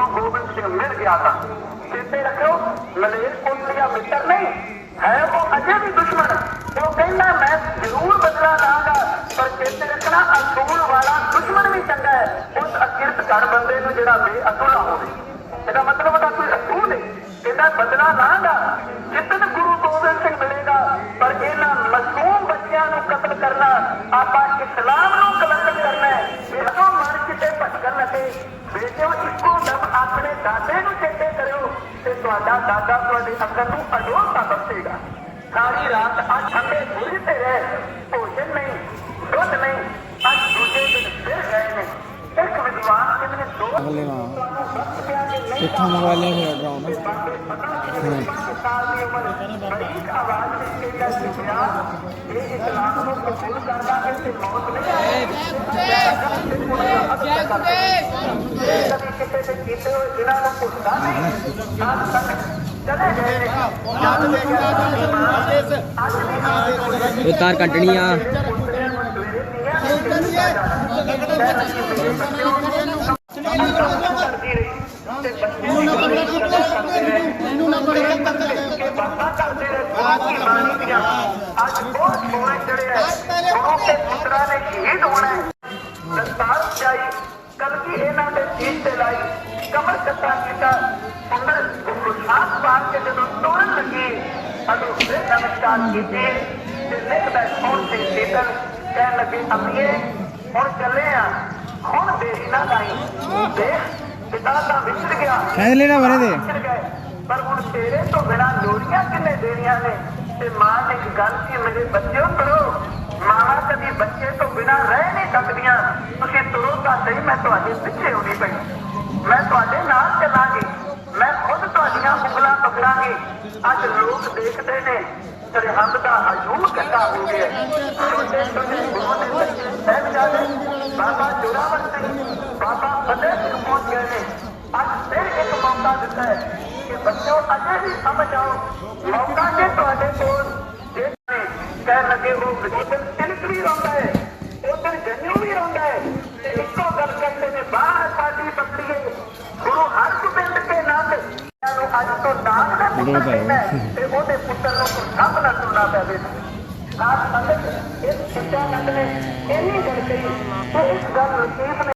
ਗੁਰੂ ਗੋਬਿੰਦ ਸਿੰਘ ਮਿਲ ਗਿਆ ਤਾਂ। ਚੇਤੇ ਰੱਖਿਓ, ਮਲੇਰ ਕੋਟਲੀਆ ਮਿੱਤਰ ਨਹੀਂ, ਹੈ ਉਹ ਅਜੇ ਵੀ ਦੁਸ਼ਮਣ। ਉਹ ਕਹਿੰਦਾ, ਮੈਂ ਜ਼ਰੂਰ ਬਦਲਾ ਲਾਂਗਾ, ਪਰ ਚੇਤੇ ਰੱਖਣਾ, ਅਸੂਲ ਵਾਲਾ ਦੁਸ਼ਮਣ ਵੀ ਚੰਗਾ ਹੈ। ਉਸ ਅਕਿਰਤ ਕਰ ਬੰਦੇ ਨੂੰ ਜਿਹੜਾ ਬੇਅਸੂਲਾ ਹੋਵੇ। ਇਹਦਾ ਮਤਲਬ ਉਹਦਾ ਕੋਈ ਅਸੂਲ ਨਹੀਂ। ਕਹਿੰਦਾ, ਬਦਲਾ ਲਾਂਗਾ ਜਿੱਦਨ ਗੁਰੂ ਗੋਬਿੰਦ ਸਿੰਘ ਮਿਲੇਗਾ, ਪਰ ਇਹਨਾਂ ਮਾਸੂਮ ਬੱਚਿਆਂ ਨੂੰ ਕਤਲ ਕਰਨਾ, ਆਪਾਂ ਇਸਲਾਮ ਨੂੰ ਕਲੰਕ ਕਰਨਾ ਹੈ। ਇਹੋ ਮਨ ਕਿਤੇ ਭਟਕਣ ਅਤੇ ਬੇਟਿਓ ਦਾਦੇ ਨੂੰ ਚੇਤੇ ਕਰਿਓ ਤੇ ਤੁਹਾਡਾ ਦਾਦਾ ਤੁਹਾਡੇ ਅੰਦਰ ਨੂੰ ਅਡੋਲਤਾ ਬਖਸ਼ੇਗਾ। ਸਾਰੀ ਰਾਤ ਅੱਜ ਠੰਡੇ ਬੁਰੀ ਤੇ ਰਹੇ ਭੋਜਨ ਨਹੀਂ ਦੁੱਧ ਨਹੀਂ ਅੱਜ ਦੂਜੇ ਦਿਨ ਫਿਰ ਗਏ ਨੇ। ਇੱਕ ਵਿਦਵਾਨ ਕਿੰਨੇ ਦੋ ਅਗਲੇ ਨਾਲ ਇੱਥੋਂ ਮੋਬਾਈਲਾਂ ਫਿਰ ਡਰਾਉਣਾ ਸਾਲ ਦੀ ਉਮਰ ਬੜੀ ਆਵਾਜ਼ ਵਿੱਚ ਕਹਿੰਦਾ ਸਿੱਖਿਆ ਇਹ ਇਸਲਾਮ ਨੂੰ ਕਬੂਲ ਕਰਦਾ ਹੈ ਤੇ ਮੌਤ ਨਹੀਂ ਆਏਗੀ ਕਦੀ ਕਿਤੇ ਤੇ ਕੀਤੇ ਹੋਏ ਜਿਨ੍ਹਾਂ ਨੂੰ ਭੁੱਲਦਾ ਨਹੀਂ ਅੱਜ ਤੱਕ ਚਲੇ ਗਏ ਨੇ ਜਦ ਦੇ ਅੱਜ ਵੀ ਆਏ ਇਹ ਤਾਰ ਕੱਟਣੀ ਆ ਅੱਜ ਬਹੁਤ ਸੋਹਣੇ ਚੜੇ ਹੈ ਗੁਰੂ ਕੇ ਪੁੱਤਰਾਂ ਨੇ ਸ਼ਹੀਦ ਹੋਣਾ ਹੈ ਦਸਤਾਰ ਚਾਈ ਕਲਕੀ ਇਹਨਾਂ ਦੇ ਸੀਟ ਤੇ ਲਾਈ ਕਮਰ ਕੀਤਾ ਅੰਦਰ ਗੁਰਸਾਹਿਬ ਬਾਗ ਕੇ ਜਦੋਂ ਤੋੜਨ ਲੱਗੀ ਅਦੋਂ ਫਿਰ ਨਮਸਕਾਰ ਕੀਤੀ ਤੇ ਲਿਖਦਾ ਹੁਣ ਤੇ ਚੇਤਨ ਕਹਿਣ ਲੱਗੇ ਅਮੀਏ ਹੁਣ ਚੱਲੇ ਆ ਹੁਣ ਦੇਰੀ ਨਾ ਲਾਈ ਦੇਖ ਪਿਤਾ ਤਾਂ ਵਿਛੜ ਗਿਆ ਕਹਿੰਦੇ ਲੈਣਾ ਬਣੇ ਦੇ ਗਏ ਪਰ ਹੁਣ ਤੇਰੇ ਤੋਂ ਬਿਨਾ ਲੋੜੀਆਂ ਕਿੰਨੇ ਦੇਣੀਆਂ ਨੇ? ਤੇ ਮਾਂ ਨੇ ਇੱਕ ਗੱਲ ਕੀ ਮੇਰੇ ਬੱਚਿਓ ਕਰੋ। ਮਾਂ ਕਦੀ ਬੱਚੇ ਤੋਂ ਬਿਨਾ ਰਹਿ ਨਹੀਂ ਸਕਦੀਆਂ। ਤੁਸੀਂ ਤੁਰੋ ਤਾਂ ਸਹੀ, ਮੈਂ ਤੁਹਾਡੇ ਪਿੱਛੇ ਹੋਣੀ ਪਈ। ਮੈਂ ਤੁਹਾਡੇ ਨਾਲ ਚੱਲਾਂਗੀ। ਮੈਂ ਖੁਦ ਤੁਹਾਡੀਆਂ ਉਂਗਲਾਂ ਪਕੜਾਂਗੀ। ਅੱਜ ਲੋਕ ਦੇਖਦੇ ਨੇ, ਸਰਹੰਦ ਦਾ ਹਜੂਮ ਕੱਟਾ ਹੋ ਗਿਆ। ਛੋਟੇ ਛੋਟੇ ਗੁਰੂ ਦੇ ਬਾਬਾ ਜੋਰਾਵਰ ਸਿੰਘ, ਬਾਬਾ ਫਤਿਹ ਸਿੰਘ ਪਹੁੰਚ ਗਏ ਨੇ। ਅੱਜ ਫਿਰ ਇੱਕ ਮੌਕਾ ਦਿੱਤਾ ਹੈ ਕਿ ਬੱਚੋ ਅਜੇ ਵੀ ਸਮਝ ਆਓ, ਮੌਕਾ ਜੇ ਤੁਹਾਡੇ ਕੋਲ। ਜੇ ਤੁਸੀਂ ਕਹਿਣ ਲੱਗੇ ਉਹ ਗਰੀਬਨ ਤਿਲਕ ਵੀ ਰੋਂਦਾ ਹੈ ਉਧਰ ਜੰਨੂ ਵੀ ਰੋਂਦਾ ਹੈ ਤੇ ਇੱਕੋ ਗੱਲ ਕਹਿੰਦੇ ਨੇ ਬਾਹਰ ਸਾਡੀ ਬੱਤੀਏ ਗੁਰੂ ਹਰਗੋਬਿੰਦ ਕੇ ਨਾਮ ਨੂੰ ਅੱਜ ਤੋਂ ਦਾਨ ਦਾ ਪੁੱਤਰ ਕਹਿੰਦਾ ਤੇ ਉਹਦੇ ਪੁੱਤਰ ਨੂੰ ਸਭ ਨਾਲ ਸੁਣਨਾ ਪਵੇ ਆਪ ਸੰਗਤ ਇਸ ਸਿੱਧਾ ਨੰਦ ਨੇ ਇੰਨੀ ਗੱਲ ਕਹੀ ਤੇ ਇਸ ਗੱਲ ਨੂੰ